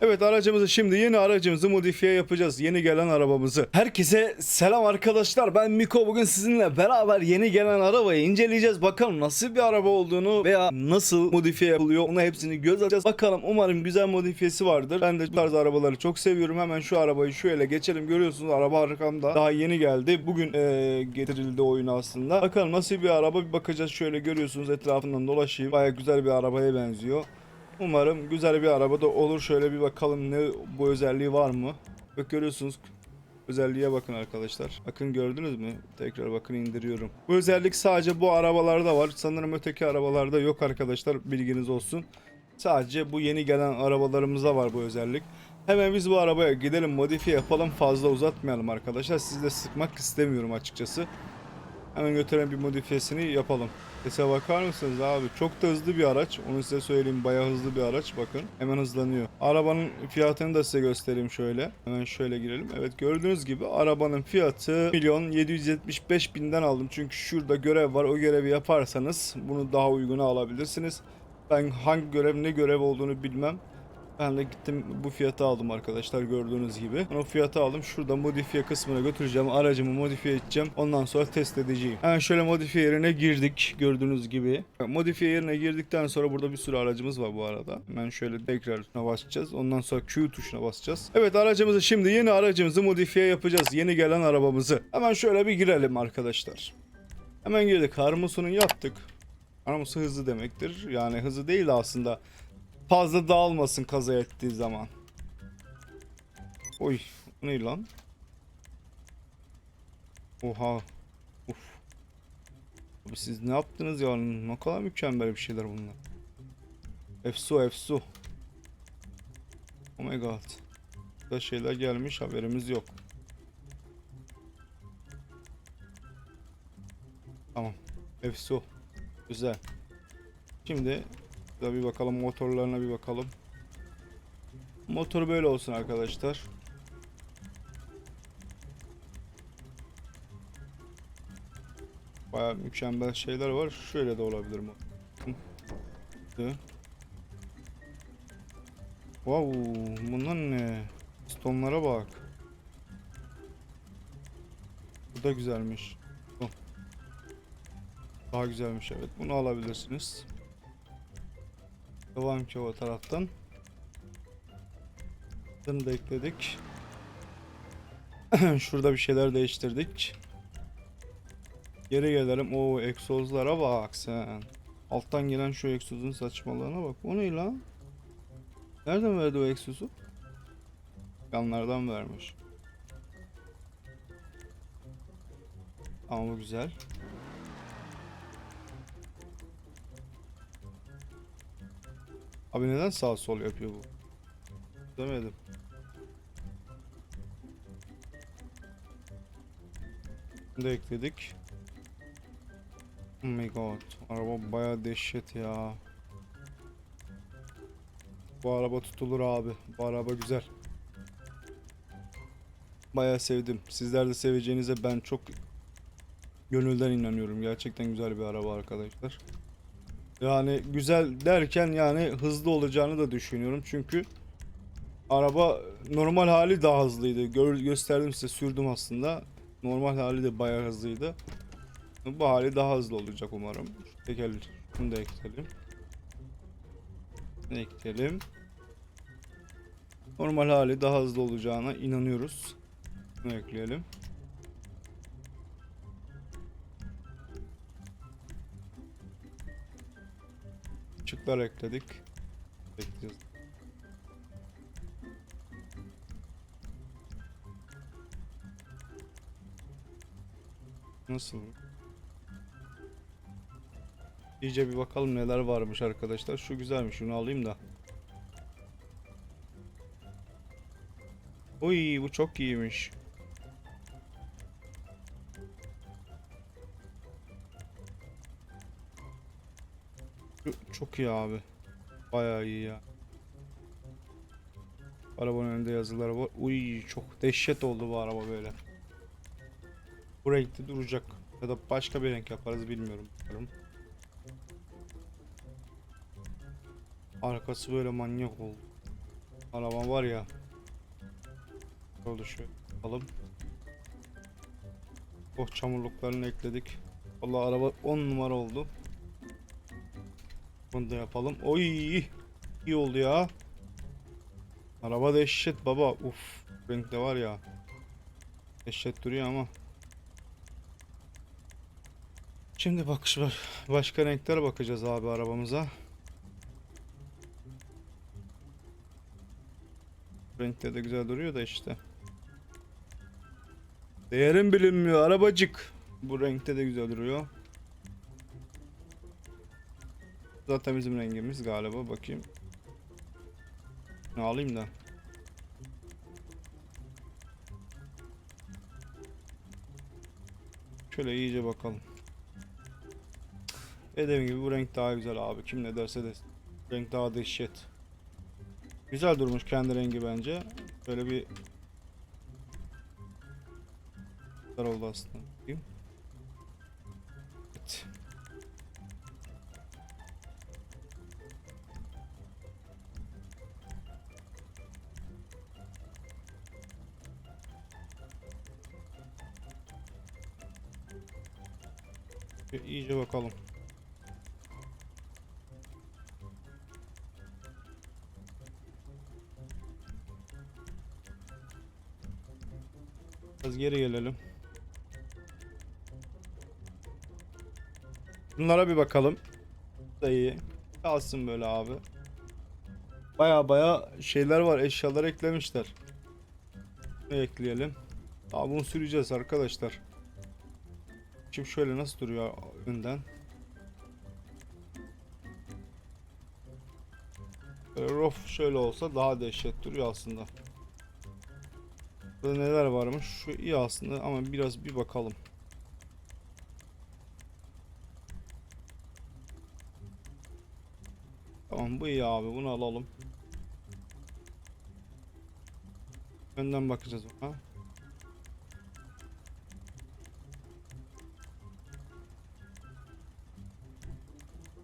Evet aracımızı şimdi yeni aracımızı modifiye yapacağız. Yeni gelen arabamızı. Herkese selam arkadaşlar. Ben Miko. Bugün sizinle beraber yeni gelen arabayı inceleyeceğiz. Bakalım nasıl bir araba olduğunu veya nasıl modifiye yapılıyor onu hepsini göz atacağız. Bakalım umarım güzel modifiyesi vardır. Ben de bu tarz arabaları çok seviyorum. Hemen şu arabayı şöyle geçelim. Görüyorsunuz araba arkamda. Daha yeni geldi. Bugün eee, getirildi oyuna aslında. Bakalım nasıl bir araba bir bakacağız. Şöyle görüyorsunuz etrafından dolaşayım. Baya güzel bir arabaya benziyor. Umarım güzel bir araba da olur. Şöyle bir bakalım ne bu özelliği var mı? Bak görüyorsunuz özelliğe bakın arkadaşlar. Bakın gördünüz mü? Tekrar bakın indiriyorum. Bu özellik sadece bu arabalarda var. Sanırım öteki arabalarda yok arkadaşlar. Bilginiz olsun. Sadece bu yeni gelen arabalarımıza var bu özellik. Hemen biz bu arabaya gidelim modifiye yapalım. Fazla uzatmayalım arkadaşlar. Sizi de sıkmak istemiyorum açıkçası. Hemen götüren bir modifiyesini yapalım. Sese bakar mısınız abi? Çok da hızlı bir araç. Onu size söyleyeyim. Bayağı hızlı bir araç. Bakın. Hemen hızlanıyor. Arabanın fiyatını da size göstereyim şöyle. Hemen şöyle girelim. Evet gördüğünüz gibi arabanın fiyatı milyon 775 binden aldım. Çünkü şurada görev var. O görevi yaparsanız bunu daha uyguna alabilirsiniz. Ben hangi görev ne görev olduğunu bilmem. Ben de gittim bu fiyatı aldım arkadaşlar gördüğünüz gibi. Ben o fiyatı aldım. Şurada modifiye kısmına götüreceğim. Aracımı modifiye edeceğim. Ondan sonra test edeceğim. Hemen şöyle modifiye yerine girdik. Gördüğünüz gibi. Modifiye yerine girdikten sonra burada bir sürü aracımız var bu arada. Hemen şöyle tekrar tuşuna basacağız. Ondan sonra Q tuşuna basacağız. Evet aracımızı şimdi yeni aracımızı modifiye yapacağız. Yeni gelen arabamızı. Hemen şöyle bir girelim arkadaşlar. Hemen girdik. Harmusunu yaptık. Harmusu hızlı demektir. Yani hızlı değil de aslında fazla dağılmasın kaza ettiği zaman. Oy, ne lan? Oha. Uf. Abi siz ne yaptınız ya? Ne kadar mükemmel bir şeyler bunlar. Efsu, efsu. Oh my god. Burada şeyler gelmiş haberimiz yok. Tamam. Efsu. Güzel. Şimdi da bir bakalım motorlarına bir bakalım. Motor böyle olsun arkadaşlar. Baya mükemmel şeyler var. Şöyle de olabilir mi? Wow, bunlar ne? Stonlara bak. Bu da güzelmiş. Bu. Daha güzelmiş evet. Bunu alabilirsiniz. Devam ki o taraftan. Bunu da ekledik. Şurada bir şeyler değiştirdik. Geri gelelim. O egzozlara bak sen. Alttan gelen şu egzozun saçmalığına bak. O ne lan? Nereden verdi o egzozu? Yanlardan vermiş. Ama bu güzel. Abi neden sağ sol yapıyor bu? Demedim. Bunu da ekledik. Oh my god. Araba baya dehşet ya. Bu araba tutulur abi. Bu araba güzel. Baya sevdim. Sizler de seveceğinize ben çok gönülden inanıyorum. Gerçekten güzel bir araba arkadaşlar. Yani güzel derken yani hızlı olacağını da düşünüyorum. Çünkü araba normal hali daha hızlıydı. Gör, gösterdim size sürdüm aslında. Normal hali de bayağı hızlıydı. Bu hali daha hızlı olacak umarım. Şu teker şunu da ekleyelim. Ekleyelim? Normal hali daha hızlı olacağına inanıyoruz. Bunu ekleyelim. Işıklar ekledik. Bekliyoruz. Nasıl? İyice bir bakalım neler varmış arkadaşlar. Şu güzelmiş. Şunu alayım da. Oy bu çok iyiymiş. Çok iyi abi. Bayağı iyi ya. Arabanın önünde yazılar var. Uy çok dehşet oldu bu araba böyle. Bu renkte duracak. Ya da başka bir renk yaparız bilmiyorum. Bakalım. Arkası böyle manyak oldu. Arabam var ya. Oldu şu. Alalım. Oh çamurluklarını ekledik. Vallahi araba 10 numara oldu. Bunu yapalım. Oy iyi oldu ya. Araba da eşit baba. Uf renk de var ya. Eşit duruyor ama. Şimdi bakış var. Başka renklere bakacağız abi arabamıza. Renkte de güzel duruyor da işte. Değerim bilinmiyor arabacık. Bu renkte de güzel duruyor. Zaten bizim rengimiz galiba bakayım. Ne alayım da. Şöyle iyice bakalım. Dediğim gibi bu renk daha güzel abi. Kim ne derse desin. Renk daha dehşet. Güzel durmuş kendi rengi bence. Böyle bir Güzel oldu aslında. Evet. Bir iyice bakalım. Biraz geri gelelim. Bunlara bir bakalım. Bu Da. Kalsın böyle abi. Baya baya şeyler var. Eşyalar eklemişler. Ne ekleyelim? Abi bunu süreceğiz arkadaşlar. Şimdi şöyle nasıl duruyor önden? Böyle rof şöyle olsa daha dehşet duruyor aslında. Burada neler varmış? Şu iyi aslında ama biraz bir bakalım. Tamam bu iyi abi bunu alalım. Önden bakacağız ona.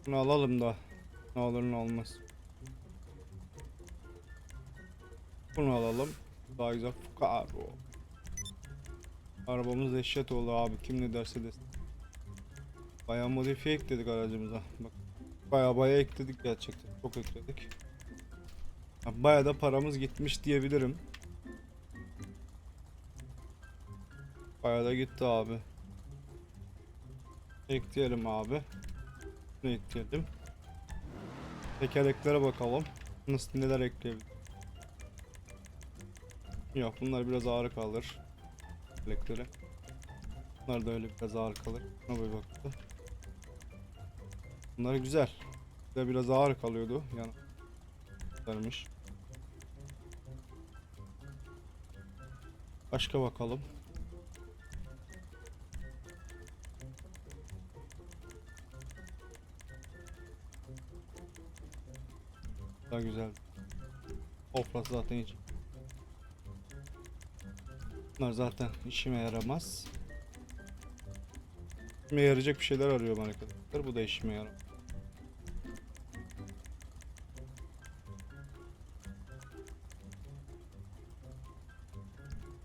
Bunu alalım da ne olur ne olmaz. Bunu alalım. Daha güzel fukaro. Arabamız eşyat oldu abi kim ne derse desin. Bayağı modifiye ekledik aracımıza. Bak Baya baya ekledik gerçekten. Çok ekledik. Ya Baya da paramız gitmiş diyebilirim. Baya da gitti abi. Ekleyelim abi. Ne ekleyelim? Tekerleklere bakalım. Nasıl neler ekleyebiliriz? Yok bunlar biraz ağır kalır. Tekerlekleri. Bunlar da öyle biraz ağır kalır. Buna bir baktı. Bunlar güzel. De biraz ağır kalıyordu. Yani varmış. Başka bakalım. Daha güzel. Oflas zaten hiç. Bunlar zaten işime yaramaz. İşime yarayacak bir şeyler arıyorum arkadaşlar. Bu da işime yarar.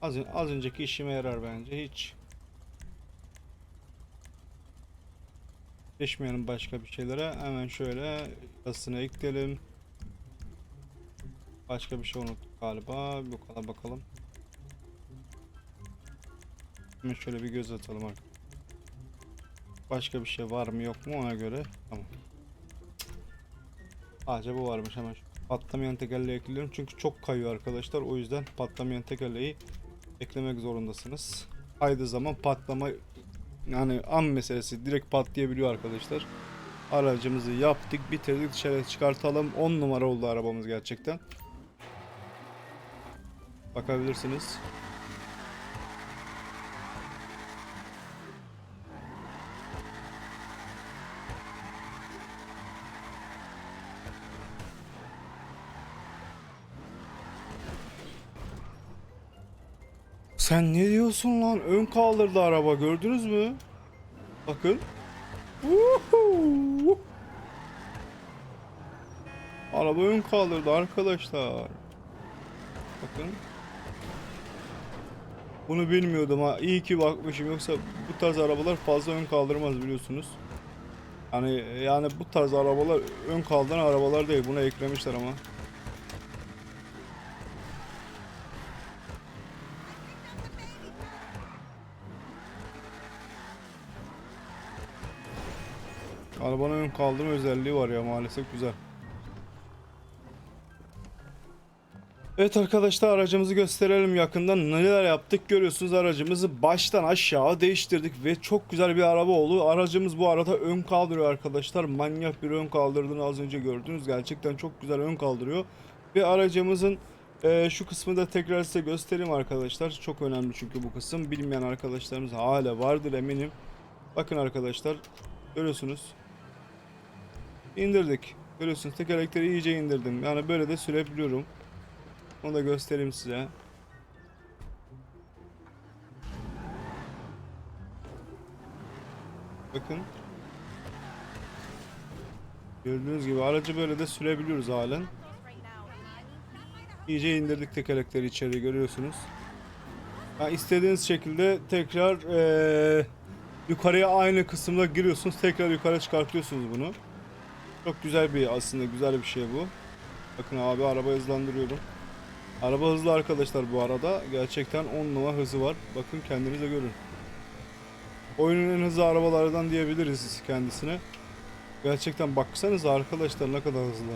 Az, az önceki işime yarar bence hiç. Geçmeyelim başka bir şeylere. Hemen şöyle yazısını ekleyelim. Başka bir şey unuttuk galiba. Bu kadar bakalım. Hemen şöyle bir göz atalım arkadaşlar. Başka bir şey var mı yok mu ona göre. Tamam. Sadece bu varmış hemen. Patlamayan tekerleği ekliyorum çünkü çok kayıyor arkadaşlar. O yüzden patlamayan tekerleği eklemek zorundasınız. Kaydığı zaman patlama yani an meselesi direkt patlayabiliyor arkadaşlar. Aracımızı yaptık, bitirdik, dışarı çıkartalım. 10 numara oldu arabamız gerçekten. Bakabilirsiniz. Sen ne diyorsun lan? Ön kaldırdı araba gördünüz mü? Bakın. Woohoo! Araba ön kaldırdı arkadaşlar. Bakın. Bunu bilmiyordum ha. İyi ki bakmışım yoksa bu tarz arabalar fazla ön kaldırmaz biliyorsunuz. Yani yani bu tarz arabalar ön kaldıran arabalar değil. Buna eklemişler ama. Arabanın ön kaldırma özelliği var ya maalesef güzel. Evet arkadaşlar aracımızı gösterelim yakından neler yaptık görüyorsunuz aracımızı baştan aşağı değiştirdik ve çok güzel bir araba oldu. Aracımız bu arada ön kaldırıyor arkadaşlar manyak bir ön kaldırdığını az önce gördünüz gerçekten çok güzel ön kaldırıyor. Ve aracımızın e, şu kısmı da tekrar size göstereyim arkadaşlar çok önemli çünkü bu kısım bilmeyen arkadaşlarımız hala vardır eminim. Bakın arkadaşlar görüyorsunuz indirdik görüyorsunuz tekerlekleri iyice indirdim yani böyle de sürebiliyorum. Onu da göstereyim size. Bakın. Gördüğünüz gibi aracı böyle de sürebiliyoruz halen. İyice indirdik tekerlekleri içeri görüyorsunuz. Yani istediğiniz şekilde tekrar eee, yukarıya aynı kısımda giriyorsunuz. Tekrar yukarı çıkartıyorsunuz bunu. Çok güzel bir aslında güzel bir şey bu. Bakın abi araba hızlandırıyorum. Araba hızlı arkadaşlar bu arada. Gerçekten 10 numara hızı var. Bakın kendiniz de görün. Oyunun en hızlı arabalardan diyebiliriz kendisine. Gerçekten baksanıza arkadaşlar ne kadar hızlı.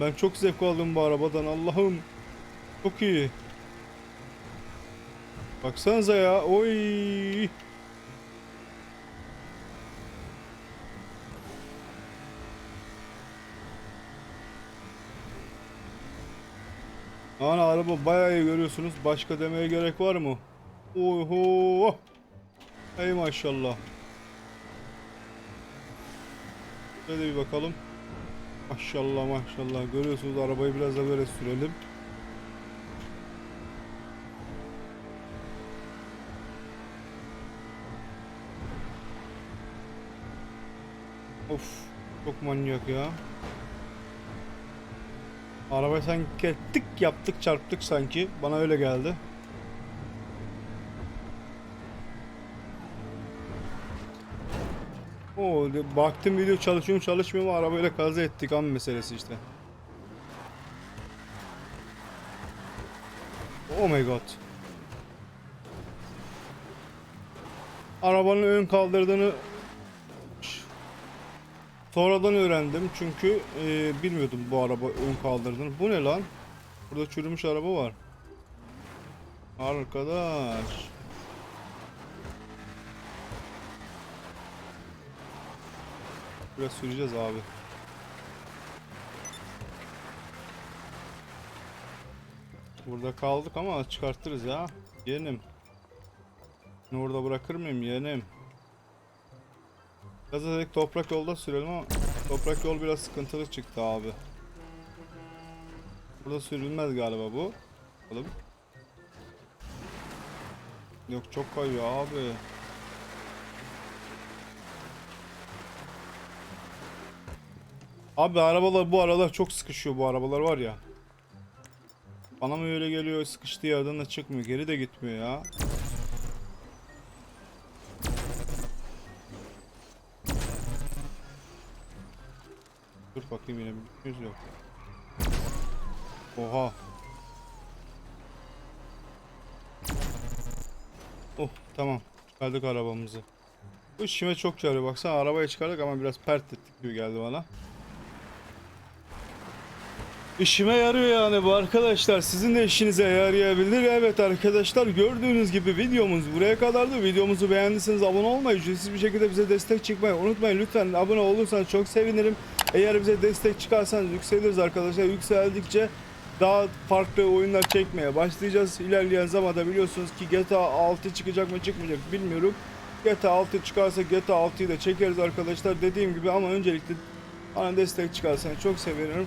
Ben çok zevk aldım bu arabadan Allah'ım. Çok iyi. Baksanıza ya. Oy. Ana araba bayağı iyi görüyorsunuz. Başka demeye gerek var mı? Oho! Ey maşallah. Şöyle bir bakalım. Maşallah maşallah. Görüyorsunuz arabayı biraz da böyle sürelim. Of, çok manyak ya. Arabayı sanki tık yaptık çarptık sanki. Bana öyle geldi. De- baktım video çalışıyor çalışmıyor mu arabayla kaza ettik an meselesi işte. Oh my god. Arabanın ön kaldırdığını Sonradan öğrendim çünkü e, bilmiyordum bu araba ön kaldırdığını. Bu ne lan? Burada çürümüş araba var. Arkadaş. Biraz süreceğiz abi. Burada kaldık ama çıkartırız ya. Yeğenim. Bunu orada bırakır mıyım yeğenim? Gaza dedik toprak yolda sürelim ama toprak yol biraz sıkıntılı çıktı abi. Burada sürülmez galiba bu. Bakalım. Yok çok kayıyor abi. Abi arabalar bu aralar çok sıkışıyor bu arabalar var ya. Bana mı öyle geliyor sıkıştığı yerden de çıkmıyor geri de gitmiyor ya. Dur bakayım yine bir yüz yok. Oha. Oh tamam. Çıkardık arabamızı. Bu işime çok yarıyor. Baksana arabayı çıkardık ama biraz pert ettik gibi geldi bana. İşime yarıyor yani bu arkadaşlar. Sizin de işinize yarayabilir. Evet arkadaşlar gördüğünüz gibi videomuz buraya kadardı. Videomuzu beğendiyseniz abone olmayı, ücretsiz bir şekilde bize destek çıkmayı unutmayın. Lütfen abone olursanız çok sevinirim. Eğer bize destek çıkarsanız yükseliriz arkadaşlar. Yükseldikçe daha farklı oyunlar çekmeye başlayacağız. İlerleyen zamanda biliyorsunuz ki GTA 6 çıkacak mı çıkmayacak bilmiyorum. GTA 6 çıkarsa GTA 6'yı da çekeriz arkadaşlar. Dediğim gibi ama öncelikle bana destek çıkarsanız çok sevinirim.